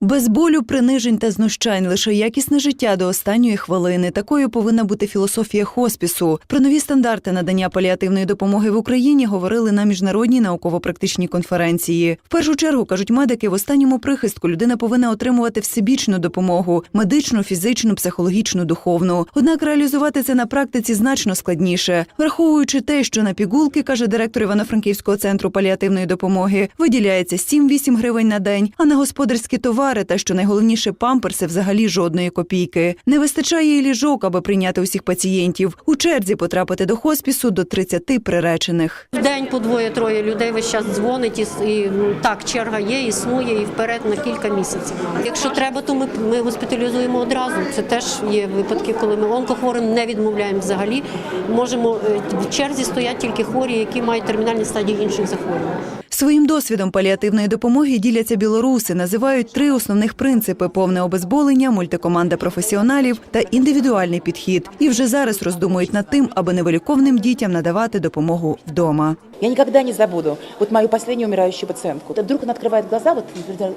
Без болю, принижень та знущань лише якісне життя до останньої хвилини. Такою повинна бути філософія хоспісу. Про нові стандарти надання паліативної допомоги в Україні говорили на міжнародній науково-практичній конференції. В першу чергу кажуть медики, в останньому прихистку людина повинна отримувати всебічну допомогу медичну, фізичну, психологічну, духовну. Однак реалізувати це на практиці значно складніше, враховуючи те, що на пігулки, каже директор Івано-Франківського центру паліативної допомоги, виділяється 7-8 гривень на день, а на господарські товари та що найголовніше памперси взагалі жодної копійки. Не вистачає і ліжок, аби прийняти усіх пацієнтів. У черзі потрапити до хоспісу до 30 приречених. В день по двоє-троє людей весь час дзвонить і, і так, черга є, існує і вперед на кілька місяців. Якщо треба, то ми, ми госпіталізуємо одразу. Це теж є випадки, коли ми онкохворим не відмовляємо взагалі. Можемо е, в черзі стоять тільки хворі, які мають термінальні стадії інших захворювань. Своїм досвідом паліативної допомоги діляться білоруси. Називають три основних принципи: повне обезболення, мультикоманда професіоналів та індивідуальний підхід. І вже зараз роздумують над тим, аби невиліковним дітям надавати допомогу вдома. Я никогда не забуду вот мою последнюю умирающую пациентку. Вдруг она открывает глаза, вот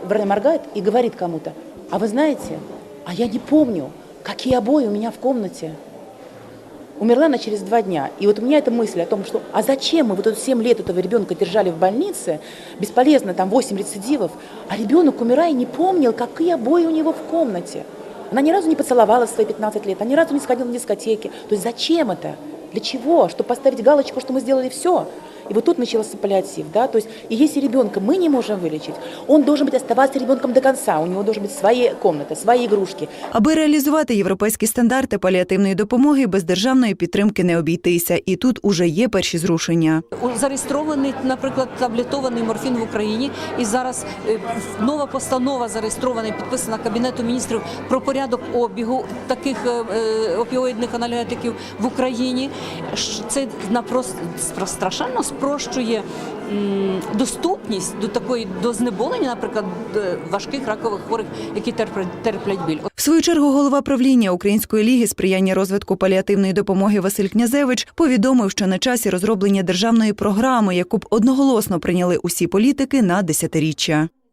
например, моргает и говорит кому-то, а вы знаете, а я не помню, какие обои у меня в комнате. Умерла она через два дня. И вот у меня эта мысль о том, что а зачем мы вот тут 7 лет этого ребенка держали в больнице, бесполезно, там 8 рецидивов, а ребенок, умирая, не помнил, какие обои у него в комнате. Она ни разу не поцеловалась в свои 15 лет, она ни разу не сходила на дискотеки. То есть зачем это? Для чего? Чтобы поставить галочку, что мы сделали все. И вот тут начался паллиатив, да, то есть и если ребенка мы не можем вылечить, он должен быть оставаться ребенком до конца, у него должны быть свои комнаты, свои игрушки, Аби реалізувати європейські стандарти паліативної допомоги, без державної підтримки не обійтися. І тут уже є перші зрушення. У- Зареєстрований, наприклад, таблетований морфін в Україні, і зараз е, нова постанова зареєстрована і підписана Кабінету міністрів про порядок обігу таких е, е, опіоїдних анальгетиків в Україні. Ш- Це напрост спра- страшенно спрощує доступність до такої до знеболення, наприклад, важких ракових хворих, які терплять біль. В свою чергу голова правління Української ліги сприяння розвитку паліативної допомоги Василь Князевич повідомив, що на часі розроблення державної програми, яку б одноголосно прийняли усі політики на десятиріччя.